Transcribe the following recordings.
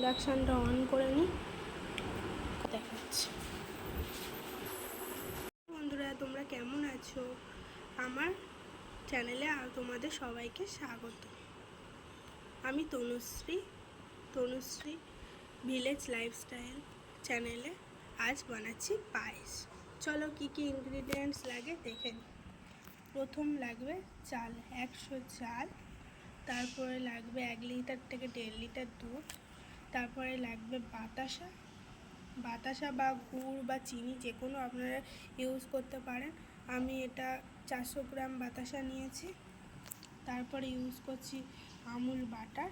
ইন্ডাকশানটা on করে নিই দেখাচ্ছি। বন্ধুরা, তোমরা কেমন আছো? আমার চ্যানেলে তোমাদের সবাইকে স্বাগত। আমি তনুশ্রী তনুশ্রী ভিলেজ লাইফস্টাইল চ্যানেলে আজ বানাচ্ছি পায়েস। চলো কী কী ইনগ্রিডিয়েন্টস লাগে দেখে নিই প্রথম লাগবে চাল, একশো চাল। তারপরে লাগবে এক লিটার থেকে দেড় লিটার দুধ। তারপরে লাগবে বাতাসা। বাতাসা বা গুড় বা চিনি যে কোনো আপনারা ইউজ করতে পারেন। আমি এটা চারশো গ্রাম বাতাসা নিয়েছি। তারপরে ইউজ করছি আমুল বাটার।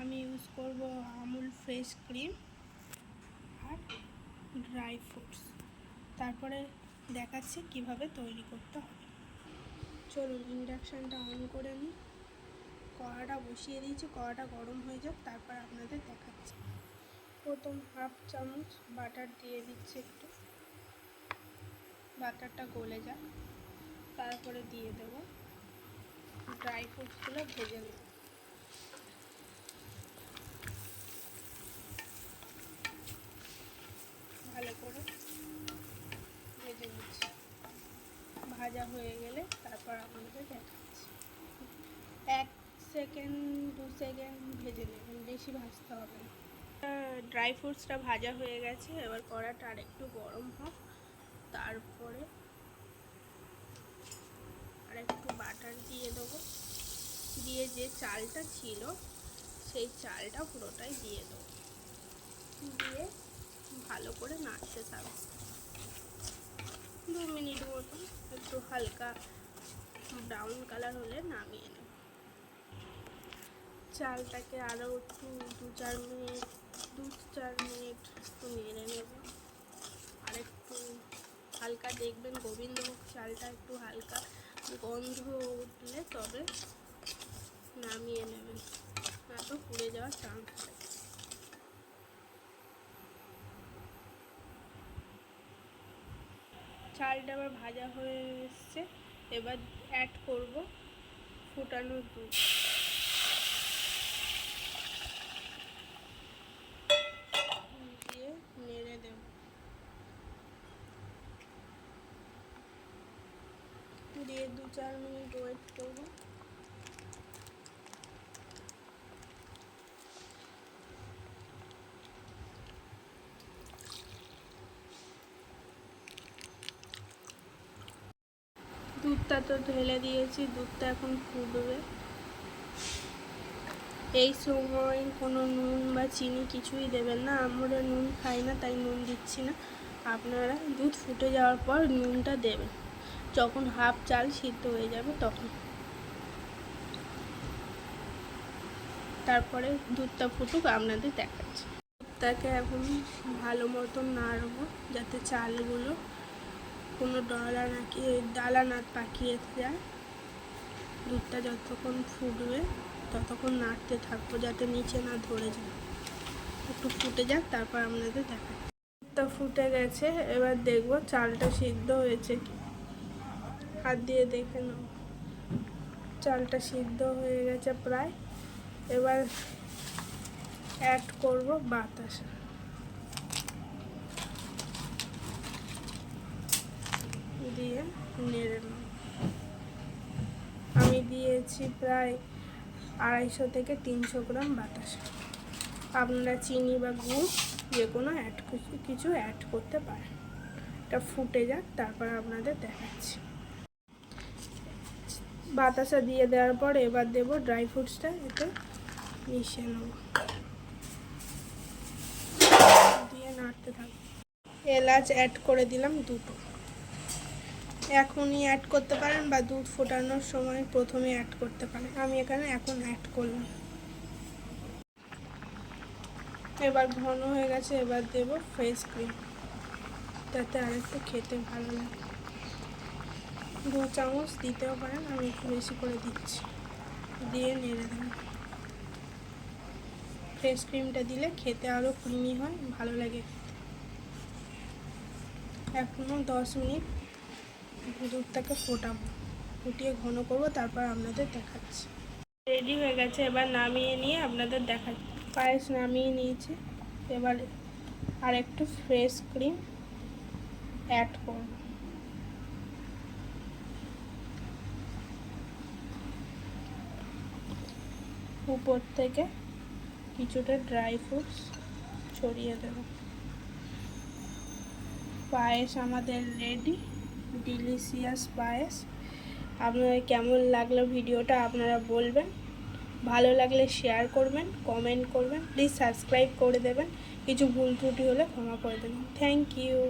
আমি ইউজ করব আমুল ফ্রেশ ক্রিম আর ড্রাই ফ্রুটস তারপরে দেখাচ্ছি কীভাবে তৈরি করতে হবে। চলুন ইন্ডাকশানটা অন করে নিই। কড়াটা বসিয়ে দিয়েছি, কড়াটা গরম হয়ে যাক, তারপর আপনাদের দেখাচ্ছি। প্রথম হাফ চামচ বাটার দিয়ে দিচ্ছি একটু। বাটারটা গলে যাক, তারপরে দিয়ে দেব ড্রাই ফ্রুটসগুলো ভেজে নেব। ভালো করে ভেজে নিচ্ছি। ভাজা হয়ে গেলে তারপর আপনাদের দেখাচ্ছি। এক সেকেন্ড, দু সেকেন্ড ভেজে নেবেন, বেশি ভাজতে হবে না। ড্রাই ফ্রুটসটা ভাজা হয়ে গেছে, এবার কড়াটা আর একটু গরম হোক, তারপরে আর একটু বাটার দিয়ে দেবো। দিয়ে যে চালটা ছিল, সেই চালটা পুরোটাই দিয়ে দেবো। দিয়ে ভালো করে নাড়তে থাকব। দু মিনিট মতন, একটু হালকা ব্রাউন কালার হলে নামিয়ে নেব। চালটাকে আরও একটু দু চার মিনিট, দু চার মিনিট একটু নেড়ে নেব। আর একটু হালকা দেখবেন গোবিন্দভোগ চালটা একটু হালকা গন্ধ উঠলে তবে নামিয়ে নেবেন। না তো পুড়ে যাওয়ার চান্স চালটা আবার ভাজা হয়ে এসছে। এবার অ্যাড করব ফুটানো দুধ দিয়ে নেড়ে দেব দিয়ে দু চার মিনিট ওয়েট করব। দুধটা তো ঢেলে দিয়েছি, দুধটা এখন ফুটবে। এই সময় কোনো নুন বা চিনি কিছুই দেবেন না, আমরা নুন খাই না, তাই নুন দিচ্ছি না। আপনারা দুধ ফুটে যাওয়ার পর নুনটা দেবেন। যখন হাফ চাল সিদ্ধ হয়ে যাবে তখন। তারপরে দুধটা ফুটুক, আপনাদের দেখাচ্ছি। দুধটাকে এখন ভালো মতন নাড়বো, যাতে চালগুলো কোনো ডলা নাকি, ডালা না পাকিয়ে যায়। দুধটা যতক্ষণ ফুটবে, ততক্ষণ নাড়তে থাকব, যাতে নিচে না ধরে যায়। একটু ফুটে যাক, তারপর আপনাদের দেখাচ্ছি। দুধটা ফুটে গেছে, এবার দেখব চালটা সিদ্ধ হয়েছে কি হাত দিয়ে দেখে নাও। চালটা সিদ্ধ হয়ে গেছে প্রায়। এবার অ্যাড করব বাতাসা। দিয়ে নেড়ে নেব আমি দিয়েছি প্রায় আড়াইশো থেকে তিনশো গ্রাম বাতাসা। আপনারা চিনি বা গুড় যে কোনো অ্যাড কিছু অ্যাড করতে পারেন। এটা ফুটে যাক, তারপর আপনাদের দেখাচ্ছি। বাতাসা দিয়ে দেওয়ার পর এবার দেবো ড্রাই ফ্রুটসটা এতে মিশিয়ে নেব। দিয়ে নাড়তে থাকব। এলাচ অ্যাড করে দিলাম দুটো। এখনই অ্যাড করতে পারেন বা দুধ ফোটানোর সময় প্রথমে অ্যাড করতে পারেন। আমি এখানে এখন অ্যাড করলাম। এবার ঘন হয়ে গেছে, এবার দেব ফ্রেশ ক্রিম যাতে আরেকটু খেতে ভালো লাগে। দু চামচ দিতেও পারেন, আমি একটু বেশি করে দিচ্ছি। দিয়ে নেড়ে দেব ফ্রেশ ক্রিমটা দিলে খেতে আরও ক্রিমি হয়, ভালো লাগে। এখনও দশ মিনিট দুধটাকে ফোটাবো। ফুটিয়ে ঘন করব, তারপর আপনাদের দেখাচ্ছি। রেডি হয়ে গেছে, এবার নামিয়ে নিয়ে আপনাদের দেখাচ্ছি। পায়েস নামিয়ে নিয়েছি, এবার আর একটু ফ্রেশ ক্রিম অ্যাড করব। উপর থেকে কিছুটা ড্রাই ফ্রুটস ছড়িয়ে দেব। পায়েস আমাদের রেডি ডিলিশিয়াস পায়েস। আপনাদের কেমন লাগল ভিডিওটা আপনারা বলবেন। ভালো লাগলে শেয়ার করবেন কমেন্ট করবেন প্লিজ সাবস্ক্রাইব করে দেবেন। কিছু ভুল ত্রুটি হলে ক্ষমা করে দেবেন। Thank you